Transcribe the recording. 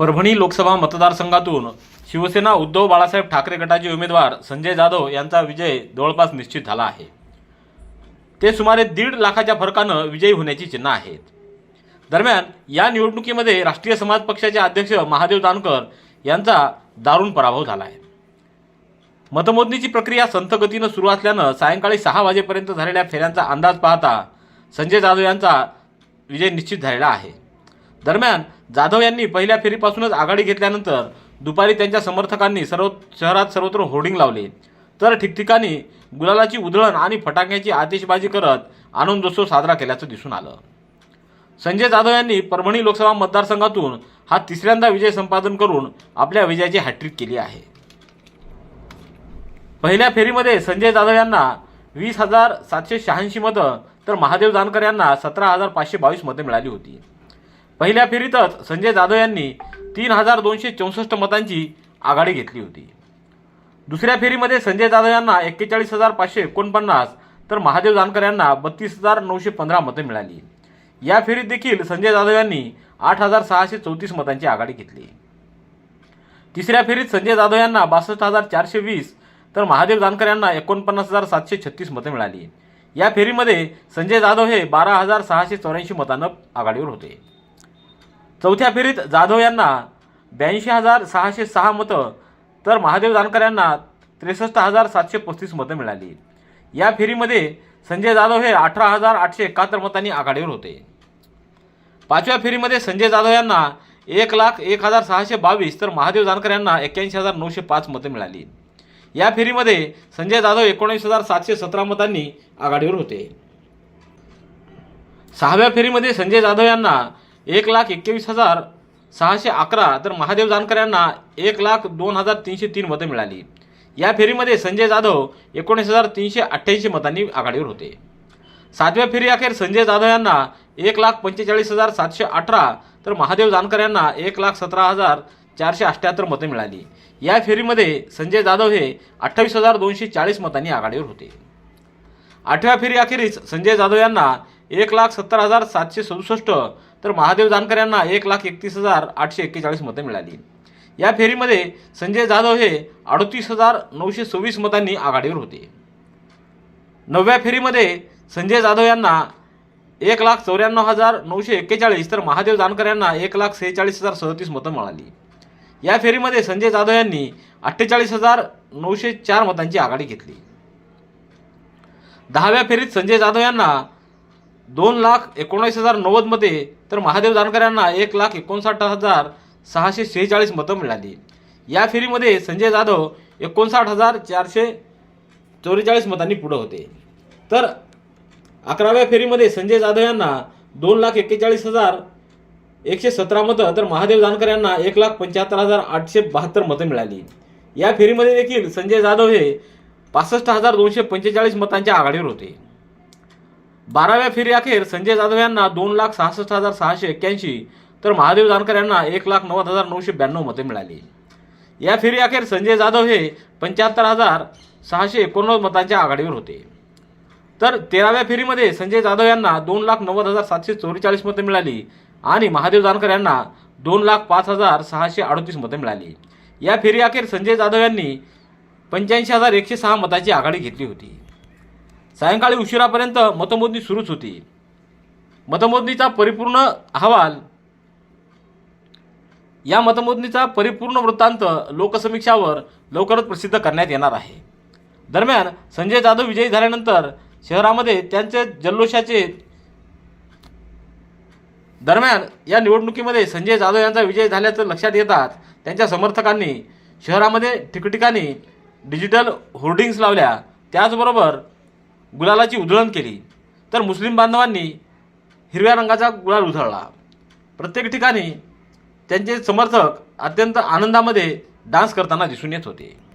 परभणी लोकसभा मतदारसंघातून शिवसेना उद्धव बाळासाहेब ठाकरे गटाचे उमेदवार संजय जाधव यांचा विजय जवळपास निश्चित झाला आहे. ते सुमारे दीड लाखाच्या फरकानं विजयी होण्याची चिन्ह आहेत. दरम्यान या निवडणुकीमध्ये राष्ट्रीय समाज पक्षाचे अध्यक्ष महादेव जानकर यांचा दारुण पराभव झाला आहे. मतमोजणीची प्रक्रिया संथ गतीनं सुरू असल्यानं सायंकाळी सहा वाजेपर्यंत झालेल्या फेऱ्यांचा अंदाज पाहता संजय जाधव यांचा विजय निश्चित झालेला आहे. दरम्यान जाधव यांनी पहिल्या फेरीपासूनच आघाडी घेतल्यानंतर दुपारी त्यांच्या समर्थकांनी सर्व शहरात सर्वत्र होर्डिंग लावले. तर ठिकठिकाणी गुलालाची उधळण आणि फटाक्याची आतिषबाजी करत आनंदोत्सव साजरा केल्याचं दिसून आलं. संजय जाधव यांनी परभणी लोकसभा मतदारसंघातून हा तिसऱ्यांदा विजय संपादन करून आपल्या विजयाची हॅट्रिक केली आहे. पहिल्या फेरीमध्ये संजय जाधव यांना वीस हजार सातशे शहाऐंशी मतं तर महादेव जानकर यांना सतरा हजार पाचशे बावीस मतं मिळाली होती. पहिल्या फेरीतच संजय जाधव यांनी तीन हजार दोनशे चौसष्ट मतांची आघाडी घेतली होती. दुसऱ्या फेरीमध्ये संजय जाधव यांना एक्केचाळीस हजार पाचशे एकोणपन्नास तर महादेव जानकर यांना बत्तीस हजार नऊशे पंधरा मतं मिळाली. या फेरीत देखील संजय जाधव यांनी आठ हजार सहाशे चौतीस मतांची आघाडी घेतली. तिसऱ्या फेरीत संजय जाधव यांना बासष्ट हजार चारशे वीस तर महादेव जानकर यांना एकोणपन्नास हजार सातशे छत्तीस मतं मिळाली. या फेरीमध्ये संजय जाधव हे बारा हजार सहाशे चौऱ्याऐंशी मतानं आघाडीवर होते. चौथ्या फेरीत जाधव यांना ब्याऐंशी हजार सहाशे सहा मतं तर महादेव जानकर यांना त्रेसष्ट हजार सातशे पस्तीस मतं मिळाली. या फेरीमध्ये संजय जाधव हे अठरा हजार आठशे एकाहत्तर मतांनी आघाडीवर होते. पाचव्या फेरीमध्ये संजय जाधव यांना एक लाख एक हजार सहाशे बावीस तर महादेव जानकर यांना एक्क्याऐंशी हजार नऊशे पाच मतं मिळाली. या फेरीमध्ये संजय जाधव एकोणीस हजार सातशे सतरा मतांनी आघाडीवर होते. सहाव्या फेरीमध्ये संजय जाधव यांना एक लाख एक्केवीस हजार सहाशे अकरा तर महादेव जानकर यांना एक लाख दोन हजार तीनशे तीन मतं मिळाली. या फेरीमध्ये संजय जाधव एकोणीस हजार तीनशे अठ्ठ्याऐंशी मतांनी आघाडीवर होते. सातव्या फेरीअखेर संजय जाधव यांना एक लाख पंचेचाळीस हजार सातशे अठरा तर महादेव जानकर यांना एक लाख सतरा हजार चारशे अठ्ठ्याहत्तर मतं मिळाली. या फेरीमध्ये संजय जाधव हे अठ्ठावीस हजार दोनशे चाळीस मतांनी आघाडीवर होते. आठव्या फेरीअखेरीस संजय जाधव यांना एक लाख सत्तर हजार सातशे सदुसष्ट. तर महादेव जानकर यांना एक लाख एकतीस हजार आठशे एक्केचाळीस मतं मिळाली. या फेरीमध्ये संजय जाधव हे अडतीस हजार नऊशे सव्वीस मतांनी आघाडीवर होते. नवव्या फेरीमध्ये संजय जाधव यांना एक लाख चौऱ्याण्णव हजार नऊशे एक्केचाळीस. तर महादेव जानकर यांना एक लाख सेहेचाळीस हजार सदतीस मतं मिळाली. या फेरीमध्ये संजय जाधव यांनी अठ्ठेचाळीस हजार नऊशे चार मतांची आघाडी घेतली. दहाव्या फेरीत संजय जाधव यांना दोन लाख एकोणीस हजार नव्वदमध्ये तर महादेव जानकर यांना एक लाख एकोणसाठ हजार सहाशे शेहेचाळीस मतं मिळाली. या फेरीमध्ये संजय जाधव एकोणसाठ हजार चारशे चौवेचाळीस मतांनी पुढं होते. तर अकराव्या फेरीमध्ये संजय जाधव यांना दोन लाख एक्केचाळीस हजार एकशे सतरा मतं तर महादेव जानकर यांना एक लाख पंच्याहत्तर हजार आठशे बहात्तर मतं मिळाली. या फेरीमध्ये देखील संजय जाधव हे पासष्ट हजार दोनशे पंचेचाळीस मतांच्या आघाडीवर होते. बाराव्या फेरीअखेर संजय जाधव यांना दोन लाख सहासष्ट हजार सहाशे एक्क्याऐंशी तर महादेव जानकर यांना एक लाख नव्वद हजार नऊशे ब्याण्णव मते मिळाली. या फेरीअखेर संजय जाधव हे पंच्याहत्तर हजार सहाशे एकोणनव्वद मतांच्या आघाडीवर होते. तर तेराव्या फेरीमध्ये संजय जाधव यांना दोन लाख नव्वद हजार सातशे चौवेचाळीस मतं मिळाली आणि महादेव जानकर यांना दोन लाख पाच हजार सहाशे अडतीस मतं मिळाली. या फेरीअखेर संजय जाधव यांनी पंच्याऐंशी हजार एकशे सहा मताची आघाडी घेतली होती. सायंकाळी उशिरापर्यंत मतमोजणी सुरूच होती. मतमोजणीचा परिपूर्ण अहवाल या मतमोजणीचा परिपूर्ण वृत्तांत लोकसमीक्षावर लवकरच प्रसिद्ध करण्यात येणार आहे. दरम्यान संजय जाधव विजयी झाल्यानंतर शहरामध्ये त्यांचे जल्लोषाचे दरम्यान या निवडणुकीमध्ये संजय जाधव यांचा विजय झाल्याचं लक्षात येताच त्यांच्या समर्थकांनी शहरामध्ये ठिकठिकाणी डिजिटल होर्डिंग्स लावल्या. त्याचबरोबर गुलालाची उधळण केली. तर मुस्लिम बांधवांनी हिरव्या रंगाचा गुलाल उधळला. प्रत्येक ठिकाणी त्यांचे समर्थक अत्यंत आनंदामध्ये डान्स करताना दिसून येत होते.